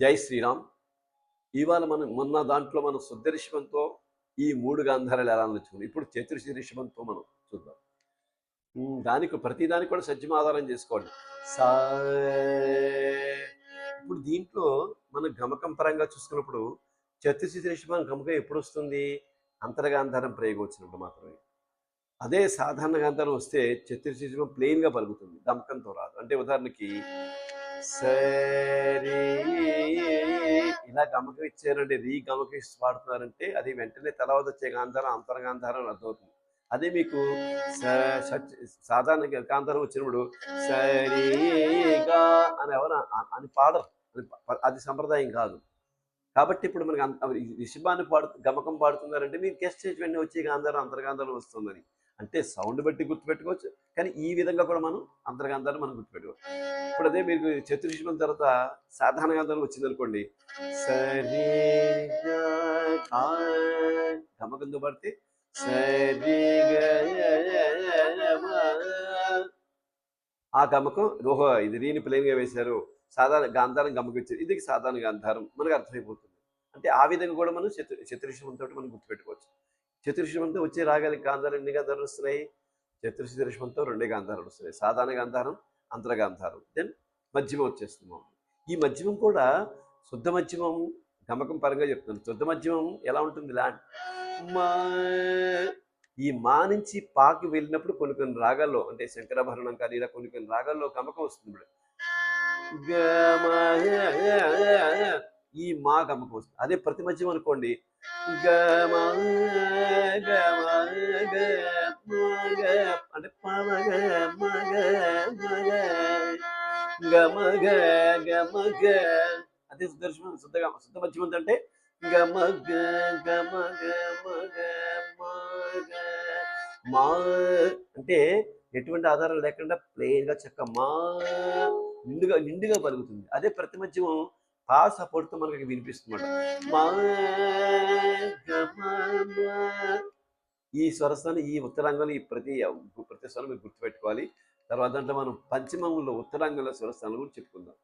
జై శ్రీరామ్. ఇవాళ మనం మొన్న దాంట్లో మనం శుద్ధ రిషభంతో ఈ మూడు గాంధారాలు ఎలా నేర్చుకున్నాం ఇప్పుడు చతుర్శి రిషభంతో మనం చూద్దాం. దానికి ప్రతిదానికి కూడా సత్యం ఆధారం చేసుకోండి. సా ఇప్పుడు దీంట్లో మనం గమకం పరంగా చూసుకున్నప్పుడు చతుర్శి రిషభం గమకం ఎప్పుడు వస్తుంది? అంతర్గాంధారం ప్రయోగం వచ్చినప్పుడు మాత్రమే. అదే సాధారణ గాంధారం వస్తే చతుర్శి ప్లెయిన్గా పలుకుతుంది. గమకంతో రాదు. అంటే ఉదాహరణకి సరే ఇలా గమకం ఇచ్చారంటే రీ గమకం పాడుతున్నారంటే అది వెంటనే తర్వాత వచ్చే గాంధారం అంతర్గాంధారం అని అర్థమవుతుంది. అదే మీకు స- సాధారణ గాంధారం వచ్చినప్పుడు సరిగా అని ఎవరు అని పాడరు. అది అది సంప్రదాయం కాదు. కాబట్టి ఇప్పుడు మనకి అంత రిషభాన్ని పాడు గమకం పాడుతున్నారంటే మీరు గెస్ట్ చేసి వెంటనే వచ్చే గాంధారం అంతర్గాంధారం వస్తుందని. అంటే సౌండ్ బట్టి గుర్తుపెట్టుకోవచ్చు. కానీ ఈ విధంగా కూడా మనం అంతర్గాంధారం మనం గుర్తుపెట్టుకోవచ్చు. ఇప్పుడు అదే మీకు చతుర్షిమం తర్వాత సాధారణ గాంధారం వచ్చింది అనుకోండి సరి గమకంతో పడితే ఆ గమకం ఓహో ఇది రీని ప్లేన్గా వేశారు. సాధారణ గాంధారం గమకం ఇచ్చారు ఇది సాధారణ గాంధారం. మనకు అర్థమైపోతుంది. అంటే ఆ విధంగా కూడా మనం చతు చతుర్షమంతో మనం గుర్తుపెట్టుకోవచ్చు. చతుర్షమంతో వచ్చే రాగాలి గాంధారం ఎన్ని గాంధారాలు వస్తున్నాయి? చతుర్శమంతో రెండే గాంధాలు వస్తున్నాయి. సాధారణ గాంధారం అంతరగాంధారం. దెన్ మధ్యమం వచ్చేస్తున్నాం ఈ మధ్యమం కూడా శుద్ధ మధ్యమం గమకం పరంగా చెప్తున్నాను. శుద్ధ మధ్యమం ఎలా ఉంటుంది? ఇలా మా ఈ మా నుంచి పాకి వెళ్ళినప్పుడు కొన్ని కొన్ని రాగాల్లో అంటే శంకరాభరణం కానీ ఇలా కొన్ని కొన్ని రాగాల్లో గమకం వస్తుంది ఇప్పుడు. ఈ మా గమకు వస్తుంది. అదే ప్రతి మధ్యం అనుకోండి. గమ గమ గ అంటే పమగ మగ మగ గమగ గమగ. అదే సుదర్శనం శుద్ధగా శుద్ధ మధ్యం అంటే గమగ గమగ మగ మగ మా అంటే ఎటువంటి ఆధారం లేకుండా ప్లెయిన్గా చక్క మా నిండుగా నిండుగా పలుకుతుంది. అదే ప్రతి మధ్యమం పా సపోర్ట్తో మనకి వినిపిస్తుంది మా ఈ స్వరస్థానం ఈ ఉత్తరాంగంలో ఈ ప్రతి ప్రతి స్వరం మీరు గుర్తుపెట్టుకోవాలి. తర్వాత దాంట్లో మనం పంచమంలో ఉత్తరాంగంలో స్వరస్థానం కూడా చెప్పుకుందాం.